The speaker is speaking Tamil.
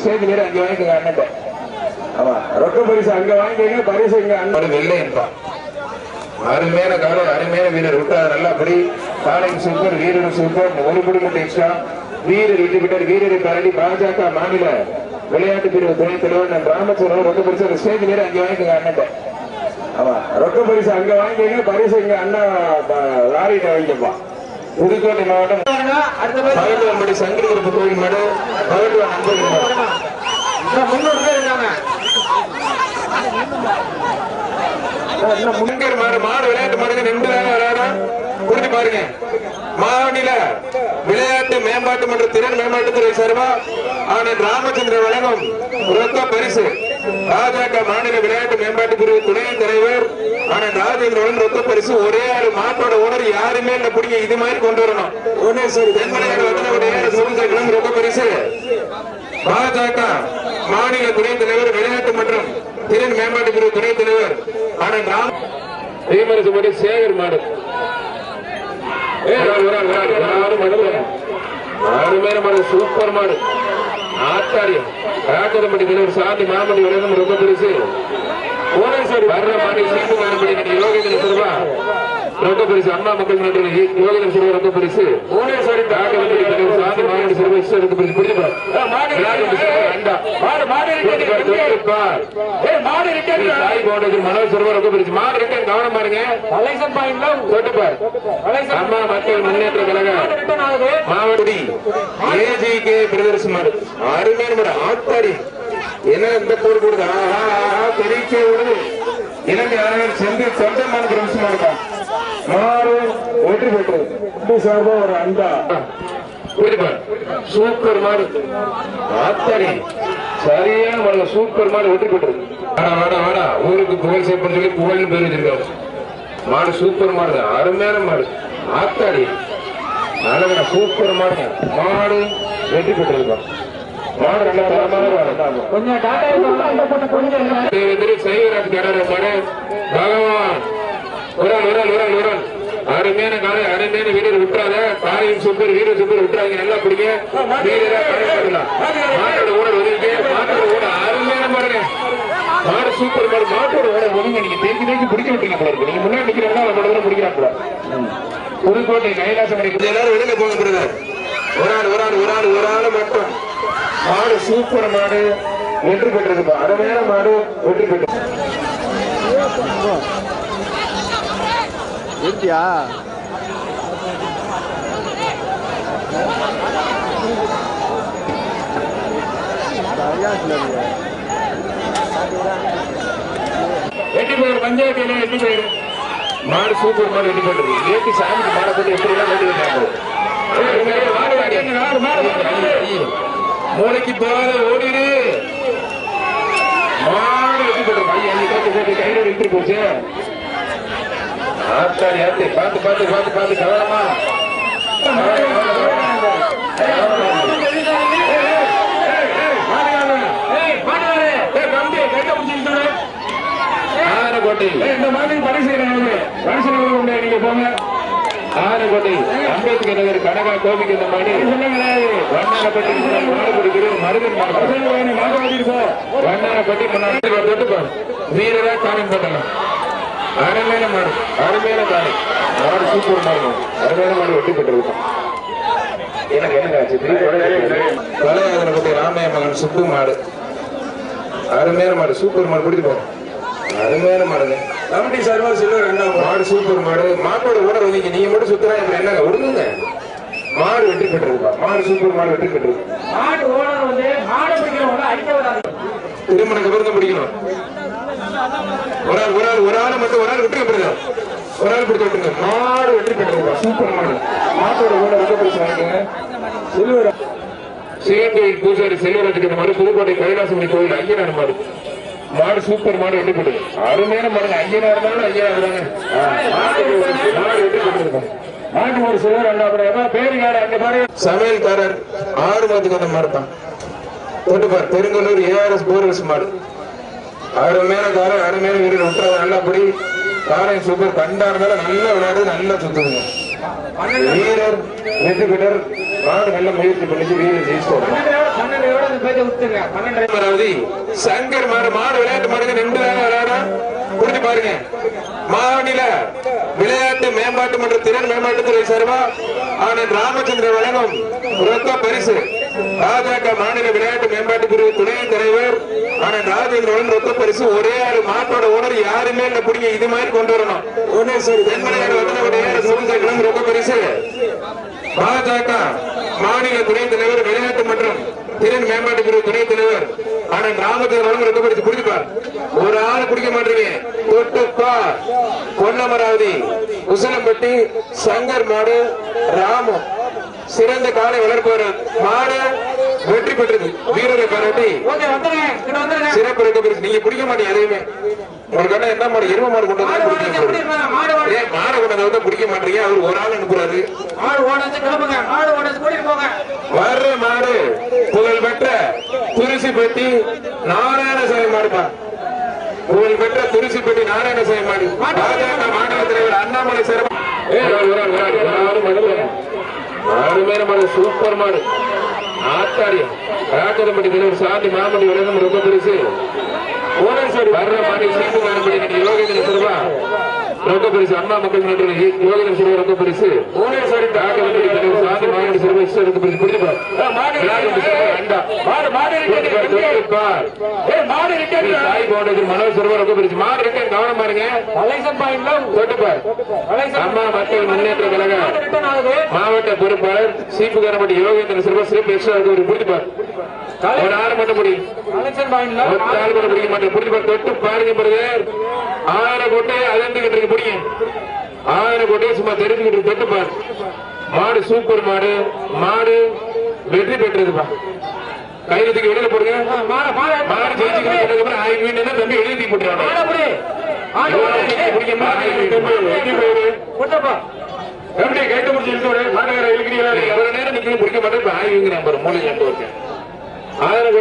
ஸ்டேஜ் பேர் அங்க வாங்கிக்கோங்க அண்ணன் ஆமா ரொக்க பரிசு அங்க வாங்கிக்கோங்க பரிசு இங்க அண்ணன் வெள்ளை என்பான் அருமையான காலை அருமையான வீரர். விட்டார் நல்லபடி. காலையும் சூப்பர் வீரரும் சூப்பர் ஒரு குடி மட்டும் எக்ஸ்ட்ரா வீரர் விட்டு விட்டார். வீரரை தாண்டி பாஜக மாநில விளையாட்டு பிரிவு துணைத் தலைவர் நம் ராமச்சந்திரன் ரொக்க பரிசு ஸ்டேஜ் பேர் அங்க வாங்கிக்கோங்க அண்ணன் ஆமா ரொக்க பரிசு அங்க வாங்கிக்கோங்க பரிசு இங்க அண்ணா லாரிட்ட வாங்கிக்கப்பா புதுக்கோட்டை மாவட்டம் பகட்டுவன்படி சங்கரி குருப்பு கோயில் மாடு பகட்டுவன் இருக்காங்க. முன்கர் மாடு மாடு விளையாட்டு மாடுங்க வேலை விளையாடும் புரிஞ்சு பாருங்க. மாநில விளையாட்டு மேம்பாட்டு மற்றும் திறன் மேம்பாட்டுத்துறை சார்பா ஆனந்த் ராமச்சந்திரன் வழங்கும் ரொக்க பரிசு. பாஜக மாநில விளையாட்டு மேம்பாட்டு பிரிவு துணை தலைவர் ஆனந்த் ராஜேந்திரன் ரொக்க பரிசு ஒரே ஆறு மாட்டோட ஓனர் யாருமே இல்ல. பிடிங்க இது மாதிரி கொண்டு வரணும். தென்மலையாடு ரொக்க பரிசு. பாஜக மாநில துணைத் தலைவர் விளையாட்டு மற்றும் திறன் மேம்பாட்டு பிரிவு துணைத் தலைவர் ஆனந்த் ராம். ரீமரசுபடி சேகர் மாடு. மாடு மாடு. சூப்பர் மாடு. ஆத்தாரியம் ராஜரம்பட்டி தலைவர் சாந்தி மாமணி விலகம் ரொம்ப பெருசு. புவனேஸ்வரி வர்ற மாடு சீட்டு மாறுபடி யோகேந்திர சிறுவா சிறுவா ரொம்ப பரிசு. புவனேஸ்வரி ராஜரம்பட்டி தலைவர் சாந்தி மாமணி சிறுவா இஷ்டம் ரொம்ப பரிசு. பிடிச்சு மாடு மாடு மாடு ரிட்டர்ன் சாய் பவுண்டேஜ் மனோஜ் சிறுவா ரொம்ப பரிசு. மாடு ரிட்டர்ன் கவனம் பாருங்க. தொட்டுப்பார் அம்மா மக்கள் முன்னேற்ற கழக ரிட்டர்ன் ஆகுது. மாவடி ஏஜிகே பிரதர்ஸ் மாடு அருமையான மாடு ஆத்தாடி. என்ன இந்த போடு கொடுது ஆஹா ஆஹா தெரிவிக்க விடுது. இலங்கை சென்று சொந்தமான பிரதர்ஸ் மாடுப்பா மாடு வெற்றி பெற்றது. இது சார்பா ஒரு அண்டா. சூப்பர் மாடு. ஆத்தாடி. சரியான மாடு சூப்பர் மாடு வெற்றி பெற்றது. வாடா வாடா ஊருக்கு புகழ் சேர்ப்பன்னு சொல்லி புகழ்னு பேர் வச்சிருக்காரு. மாடு சூப்பர் மாடு. அருமையான மாடு. ஆத்தாடி. அழகா சூப்பர் மாடு மாடு வெற்றி பெற்றிருக்கோம். மாடு நல்ல தரமான மாடு. கொஞ்சம் டாடா கொஞ்சம் பகவான். ஒரு ஆள் ஒரு ஆள் அருமையான காலை அருமையான வீரர் விட்டுறாத. காலையும் சூப்பர் வீரர் சூப்பர் விட்டுறாங்க நல்லா பிடிங்க. வீரரா மாட்டோட ஊழல் ஒதுங்க மாட்டோட ஊழல் அருமையான மாடுங்க. மாடு சூப்பர் மாடு மாட்டோட ஊழல் ஒதுங்க. நீங்க தேக்கி தேக்கி பிடிக்க விட்டீங்க போல இருக்கு. நீங்க முன்னாடி நிக்கிறவங்க அவங்களோட தூரம் பிடிக்கிறாங்க போல. புதுக்கோட்டை கைலாசமணி எல்லாரும் வெளியில போங்க பிரதர். ஒரு ஆள் ஒரு ஆள் ஒரு ஆள் ஒரு ஆள் மட்டும். மாடு சூப்பர் மாடு வெற்றி பெற்றிருக்கு அருமையான மாடு வெற்றி பெற்று இருக்கியா வெற்றி பெயர் பஞ்சாயத்துல வெற்றி பெயர் மாடு சூப்பர் மாடு வெற்றி பெற்றது ஏற்றி சாமிக்கு மாடை போட்டு எப்படி எல்லாம் வெட்டி வைக்காங்க மூளைக்கு போகாத ஓடிடு. மாடு வெற்றி பெற்றது ஐயா போச்சு. ஆத்தாடி ஆத்தி பார்த்து பார்த்து பார்த்து பார்த்து கவனமா. ஆரக்கோட்டை இந்த மாதிரி பணி செய்யறாங்க பணி நீங்க போங்க ஆரக்கோட்டை அம்பேத்கர் நகர் கனகா கோபிக்கு இந்த மாதிரி வண்ணாரப்பட்டி மாடு மருதன் வண்ணாரப்பட்டி வீரரா காலம் பண்ணலாம் அருமையான மாடு. அருமையான காலை மாடு சூப்பர் மாடு அருமையான மாடு வெட்டி பெற்றிருக்கோம் எனக்கு என்ன ஆச்சு பழையாதனப்பட்டி ராமைய மகன் சுப்பு மாடு. அருமையான மாடு சூப்பர் மாடு. பிடித்து பாரு அருமையான மாடுங்க. கமிட்டி சார்பா சில்வர் ரெண்டாம் மாடு சூப்பர் மாடு. மாட்டோட உணர் வந்து நீங்க மட்டும் சுத்தரா இப்ப என்னங்க விடுங்க மாடு வெற்றி பெற்றிருப்பா மாடு சூப்பர் மாடு வெற்றி பெற்றிருக்கு மாடு ஓனர் வந்து மாடு பிடிக்கிறவங்க அடிக்க விடாது திருமணம் கபர்ந்து பிடிக்கணும். ஒரு ஆள் ஒரு ஆள் ஒரு ஆள் மட்டும் ஒரு ஆள் விட்டு பெறுங்க ஒரு ஆள் கொடுத்து விட்டுருங்க மாடு வெற்றி பெற்றிருப்பா சூப்பர் மாடு. மாட்டோட உணர் ரொம்ப பிடிச்சாங்க வாங்கிக்கோங்க சிவன் பூசாரி செல்வராஜுக்கு இந்த மாடு புதுக்கோட்டை கைலாசமணி கோயில் அங்கீனார் மாடு. மாடு சூப்பர் மாடு வெட்டி போட்டு. அருமையான மாடுங்க. அங்கீனார் மாடு அங்கீனார் இருந்தாங்க மாடு வெட்டி போட்டுருக்கோம். மாட்டு ஒரு சிலர் அண்ணா அப்புறம் பேரு யாரு அந்த மாதிரி சமையல்காரர் ஆறு மாதத்துக்கு அந்த மாதிரி தான் தொட்டுப்பார் பெருங்கலூர் ஏஆர்எஸ் போர்வெல்ஸ் மாடு. அருமையான காரம் அருமையான வீரர் விட்டுறது நல்லபடி. காரம் சூப்பர் கண்டா இருந்தாலும் நல்லா விளையாடு நல்லா சுத்துதுங்க வீரர் வெற்றி பெற்றர் மாடு நல்ல முயற்சி பண்ணிச்சு வீரர் ஜெயிச்சு சங்கர் மாடு மாடு விளையாட்டு மாடுங்க ரெண்டு தான் விளையாடும் புரிஞ்சு பாருங்க. மாநில விளையாட்டு மேம்பாட்டு மற்றும் திறன் மேம்பாட்டுத்துறை சார்பா ஆனந்த் ராமச்சந்திரன் வழங்கும் ரொக்க பரிசு. பாஜக மாநில விளையாட்டு மேம்பாட்டு பிரிவு துணை தலைவர் ஆனந்த் ராஜேந்திரன் பரிசு ஒரே ஆறு மாட்டோட ஓனர் யாருமே இல்ல புடிங்க இது மாதிரி கொண்டு வரணும். ஒன்னே சரி தென்மலையாடு வந்து சொல்லுங்க ரொக்க பரிசு. பாஜக மாநில துணைத் தலைவர் விளையாட்டு மற்றும் திறன் மேம்பாட்டு பிரிவு துணைத் தலைவர். ஆனந்த் ராமச்சந்திரன் ரெக்கப்படுத்தி குடிப்பார் ஒரு ஆள் குடிக்க மாட்டீங்க. தொட்டுப்பா. பொன்னமராவதி உசலம்பட்டி சங்கர் மாடு ராமு. சிறந்த காலை வளர்ப்பவர் மாடு. வெற்றி பெற்றது. வீரரை பாராட்டி சிறப்பு ரெக்கப்படுத்தி நீங்க குடிக்க மாட்டீங்க எதையுமே. உங்களுக்கு என்ன என்ன மாடு எரும மாடு கொண்டு வந்தா இருப்பாங்க? மாடு கொண்டு வந்தா குடிக்க மாட்டீங்க? அவர் ஒரு ஆள் அனுப்புறாரு. மாடு ஓடுறது கிளம்புங்க. மாடு ஓடுறது கூட்டிட்டு போங்க. வர்ற மாடு புகழ் பெற்ற துரிசிப்பட்டி நாராயணசாமி மாடுப்பா. புகழ் பெற்ற துரிசிப்பட்டி நாராயணசாமி மாடு. பாஜக மாநில தலைவர் அண்ணாமலை சிறப்பு அருமையான மாடு சூப்பர் மாடு ஆத்தாரியம் ராஜதம்பட்டி தலைவர் சாந்தி மாமடி உலகம் ரொம்ப பெருசு. ஓனேஸ்வரி வர்ற மாடு சீப்பு காணப்படி யோகேந்திர சிறுவா ரொம்ப பெருசு அண்ணா மக்கள் முன்னேற்ற யோகேந்திர சிறுவா ரொம்ப பெருசு. ஓனேஸ்வரி ராஜதம்பட்டி தலைவர் சாந்தி மாமடி சிறுவா இஷ்டம் ரொம்ப பெருசு. புரிஞ்சுப்பா மாடு மாடு ஏய் மாடு இருக்கு மனோஜ் சிறுவா ரொம்ப பெருசு. மாடு இருக்கு கவனம் பாருங்க. தொட்டுப்பார் அம்மா மக்கள் முன்னேற்ற கழக மாவட்ட பொறுப்பாளர் சீப்பு காரப்பட்டி யோகேந்திர சிறுவா சிறப்பு எக்ஸ்ட்ரா இருக்கு புரிஞ்சுப்பார் ஒரு ஆறு மட்டும் முடியும் ஆள் கூட பிடிக்க மாட்டேன். பிடிச்சு பாரு, தொட்டு பாருங்க பிரதர் ஆயிரம் கோட்டையை அதந்துகிட்டு இருக்கு பிடிங்க ஆயிரம் கோட்டையை சும்மா தெரிஞ்சுக்கிட்டு தொட்டு பாரு. மாடு சூப்பர் மாடு. மாடு வெற்றி பெற்றதுப்பா. கையில தூக்கி வெளியில போடுங்க. மாடு மாடு மாடு ஜெயிச்சுக்கிட்டு அப்புறம் ஆய் வீட்டுனா தம்பி பிடிக்க மாட்டேன். கொட்டப்பா எப்படி கைட்டு முடிச்சு இழுத்து விடு மாட்டுக்கார இழுக்கிறீங்களா? எவ்வளவு நேரம் நிக்கணும் பிடிக்க மாட்டேன். இப்ப ஆய்வுங்கிறேன் பாரு. மூலையில இருந்து ஒருத்தன் ஆயிரம்